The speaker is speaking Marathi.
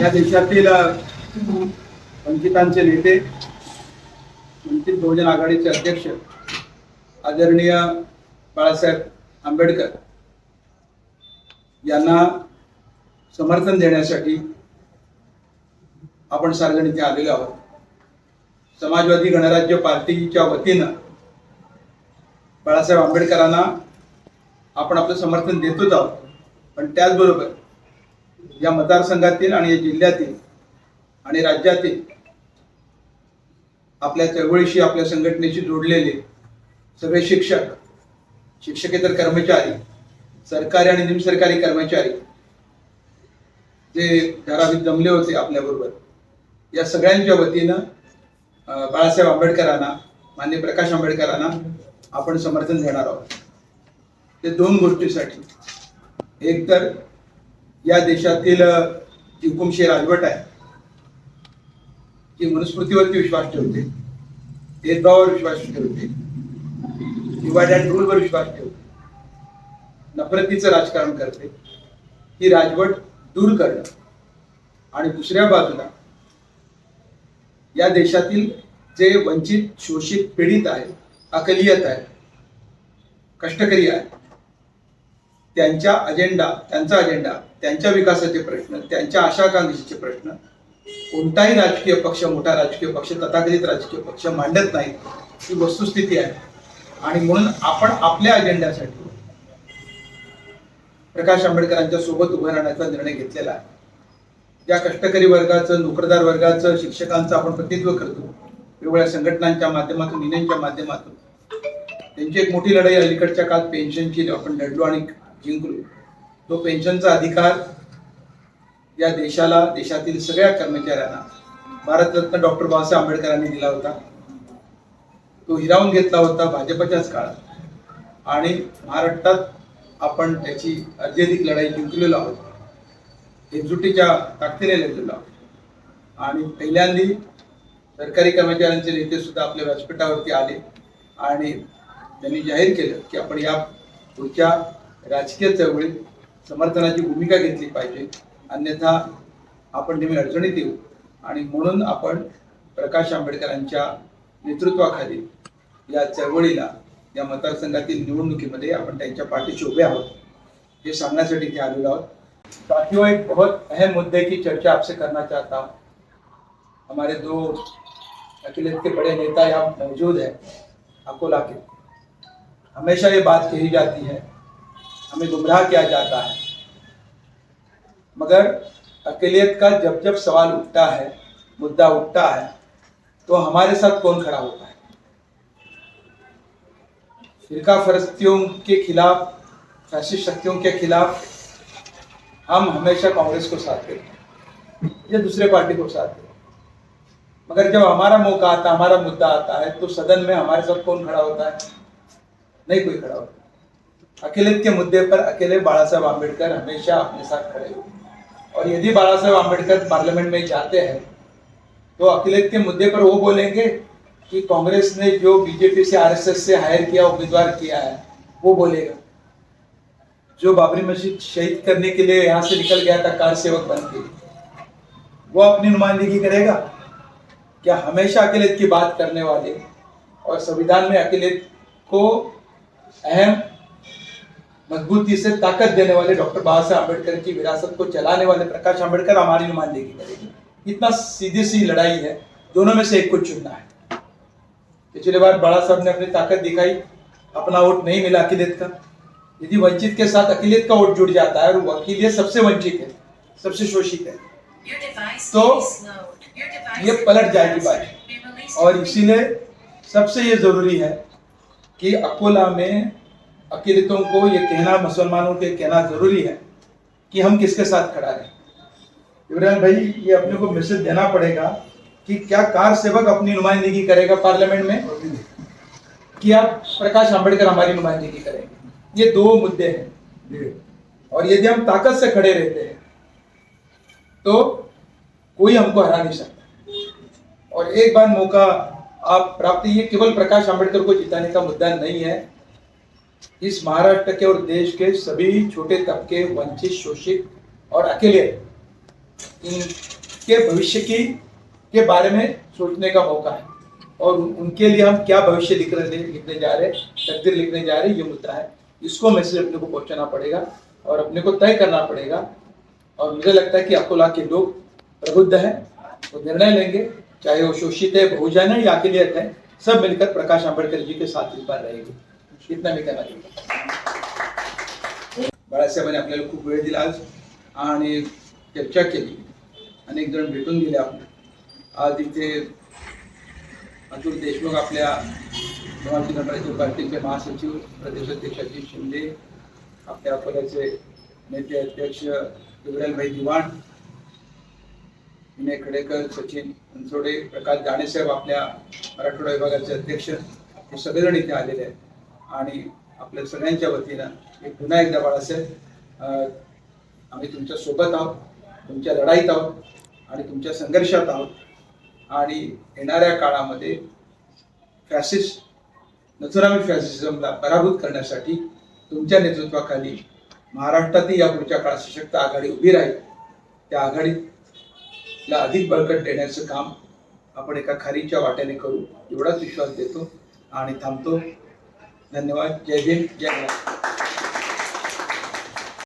या देशातील वंचितांचे नेते वंचित बहुजन आघाडीचे अध्यक्ष आदरणीय बाळासाहेब आंबेडकर यांना समर्थन देण्यासाठी आपण सार्वजनिक इथे आलेलो आहोत. समाजवादी गणराज्य पार्टीच्या वतीनं बाळासाहेब आंबेडकरांना आपण आपलं समर्थन देतोच आहोत. पण त्याचबरोबर या मतदारसंघातील आणि या जिल्ह्यातील आणि राज्यातील आपल्या चळवळीशी आपल्या संघटनेशी जोडलेले सगळे शिक्षक शिक्षकेतर कर्मचारी सरकारी आणि निमसरकारी कर्मचारी जे धारावीत जमले होते आपल्याबरोबर या सगळ्यांच्या वतीनं बाळासाहेब आंबेडकरांना मान्य प्रकाश आंबेडकरांना आपण समर्थन देणार आहोत. ते दोन गोष्टीसाठी एक तर या देशातील जी हुकुमशी राजवट आहे. जी मनुस्मृतीवरती विश्वास ठेवते. भेदभावावर विश्वास ठेवते. डिवाइड अँड रूलवर विश्वास ठेवते. नफरतीचं राजकारण करते. ही राजवट दूर करणं आणि दुसऱ्या बाजूला या देशातील जे वंचित शोषित पीडित आहेत अकलियत आहे कष्टकरी आहे त्यांच्या अजेंडा त्यांचा अजेंडा त्यांच्या विकासाचे प्रश्न त्यांच्या आशाकांक्षेचे प्रश्न कोणताही राजकीय पक्ष मोठा राजकीय पक्ष तथाकथित राजकीय पक्ष मांडत नाही ही वस्तुस्थिती आहे. आणि म्हणून आपण आपल्या अजेंड्यासाठी प्रकाश आंबेडकरांच्या सोबत उभं राहण्याचा निर्णय घेतलेला आहे. ज्या कष्टकरी वर्गाचं नोकरदार वर्गाचं शिक्षकांचं आपण प्रतिनिधित्व करतो वेगवेगळ्या संघटनांच्या माध्यमातून युनियनच्या माध्यमातून त्यांची एक मोठी लढाई अलीकडच्या काळात पेन्शनची आपण लढलो आणि जिंकलो. तो पेन्शनचा अधिकार या देशाला देशातील सगळ्या कर्मचाऱ्यांना भारतरत्न डॉक्टर बाबासाहेब आंबेडकरांनी दिला होता. तो हिरावून घेतला होता भाजपच्याच काळात. आणि महाराष्ट्रात आपण त्याची अत्यधिक लढाई जिंकलेलो आहोत. एकजुटीच्या ताकदीने लढलेलो आहोत. आणि पहिल्यांदी सरकारी कर्मचाऱ्यांचे नेते सुद्धा आपल्या व्यासपीठावरती आले. आणि त्यांनी जाहीर केलं की आपण या पुढच्या राजकीय चळवळीत समर्थनाची भूमिका घेतली पाहिजे. अन्यथा आपण नेहमी अडचणीत येऊ. आणि म्हणून आपण प्रकाश आंबेडकरांच्या नेतृत्वाखाली या चळवळीला या मतदारसंघातील निवडणुकीमध्ये आपण त्यांच्या पाठीशी उभे आहोत. हे सांगण्यासाठी इथे आलेलो आहोत. बाकी एक बहुत अहम मुद्दे की चर्चा आपसे करना चाहता हूँ. हमारे दो अखिलेश के बड़े नेता यहाँ मौजूद है अकोला के। हमेशा ये बात कही जाती है हमें गुमराह किया जाता है। मगर अकेलियत का जब जब सवाल उठता है, मुद्दा उठता है तो हमारे साथ कौन खड़ा होता है? फिरका फरस्तियों के खिलाफ, फैसिस्ट शक्तियों के खिलाफ हम हमेशा कांग्रेस को साथ देते हैं, या दूसरे पार्टी को साथ देते मगर जब हमारा मौका आता, हमारा मुद्दा आता है तो सदन में हमारे साथ कौन खड़ा होता है? नहीं कोई खड़ा होता। अकेले के मुद्दे पर अकेले बाला साहब आम्बेडकर हमेशा अपने साथ खड़े हुए और यदि बाला साहब आम्बेडकर पार्लियामेंट में जाते हैं तो अखिलेश के मुद्दे पर वो बोलेंगे कि कांग्रेस ने जो बीजेपी से आरएसएस से हायर किया, उम्मीदवार किया है, वो बोलेगा। जो बाबरी मस्जिद शहीद करने के लिए यहाँ से निकल गया था, कार सेवक बन के, वो अपनी नुमाइंदगी करेगा? क्या हमेशा अखिलेश की बात करने वाले और संविधान में अखिलेश को अहम मजबूती से ताकत देने वाले डॉक्टर बाबा साहब अंबेडकर की विरासत को चलाने वाले प्रकाश अंबेडकर हमारी नुमाइंदगी करेगी। इतना सीधी सी लड़ाई है दोनों में से एक को चुनना है। पिछले बार बड़ा साहब ने अपनी ताकत दिखाई अपना वोट नहीं मिला अखिलेश का। यदि वंचित के साथ अखिलेश का वोट जुड़ जाता है और वो अखिलेश सबसे वंचित है सबसे शोषित है तो ये पलट जाएगी बात और इसीलिए सबसे ये ज़रूरी है कि अकोला में अकेलितों को ये कहना मुसलमानों के कहना ज़रूरी है कि हम किसके साथ खड़ा रहे। इब्राहिम भाई, ये अपने को मैसेज देना पड़ेगा कि क्या कार सेवक अपनी नुमाइंदगी करेगा पार्लियामेंट में? कि आप प्रकाश आंबेडकर हमारी नुमाइंदगी करेंगे? ये दो मुद्दे हैं। और यदि हम ताकत से खड़े रहते हैं तो कोई हमको हरा नहीं सकता। और एक बार मौका आप प्राप्त ये केवल प्रकाश आंबेडकर को जिताने का मुद्दा नहीं है। इस महाराष्ट्र के और देश के सभी छोटे तबके, वंचित, शोषित और अकेले, इनके भविष्य की, के बारे में सोचने का मौका है। और उनके लिए हम क्या भविष्य लिख रहे, लिखने जा रहे, तकदीर लिखने जा रहे, ये मुद्दा है। इसको मैसेज अपने को पहुंचाना पड़ेगा और अपने को तय करना पड़ेगा। और मुझे लगता है कि अकोला के लोग प्रबुद्ध हैं, वो निर्णय लेंगे, चाहे वो शोषित है, बहुजन है या अकेलियत है, सब मिलकर प्रकाश आंबेडकर जी के साथ इस बार रहेंगे। इतना मी त्यांना बाळासाहेबांनी आपल्याला खूप वेळ दिला आज आणि चर्चा केली. अनेक जण भेटून गेले आपण आज इथे अतुल देशमुख आपल्या महाराष्ट्र जनता पार्टीचे महासचिव प्रदेशाध्यक्ष शिंदे आपल्या अकोल्याचे नेते अध्यक्ष भाई दिवाण विनय खडेकर सचिन अनसोडे प्रकाश दाणेसाहेब आपल्या मराठवाडा विभागाचे अध्यक्ष हे सगळेजण इथे आलेले आहेत. आणि आपल्या सगळ्यांच्या वतीनं एक पुन्हा एकदा बाळासाहेब आम्ही तुमच्यासोबत आहोत तुमच्या लढाईत आहोत आणि तुमच्या संघर्षात आहोत. आणि येणाऱ्या काळामध्ये फॅसिस्ट नथुरामी फॅसिझमला पराभूत करण्यासाठी तुमच्या नेतृत्वाखाली महाराष्ट्रातही या पुढच्या काळात सशक्त आघाडी उभी राहील. त्या आघाडीला अधिक बळकट देण्याचं काम आपण एका खारीच्या वाट्याने करू एवढाच विश्वास देतो आणि थांबतो. धन्यवाद. जय भीम. जय महाराष्ट्र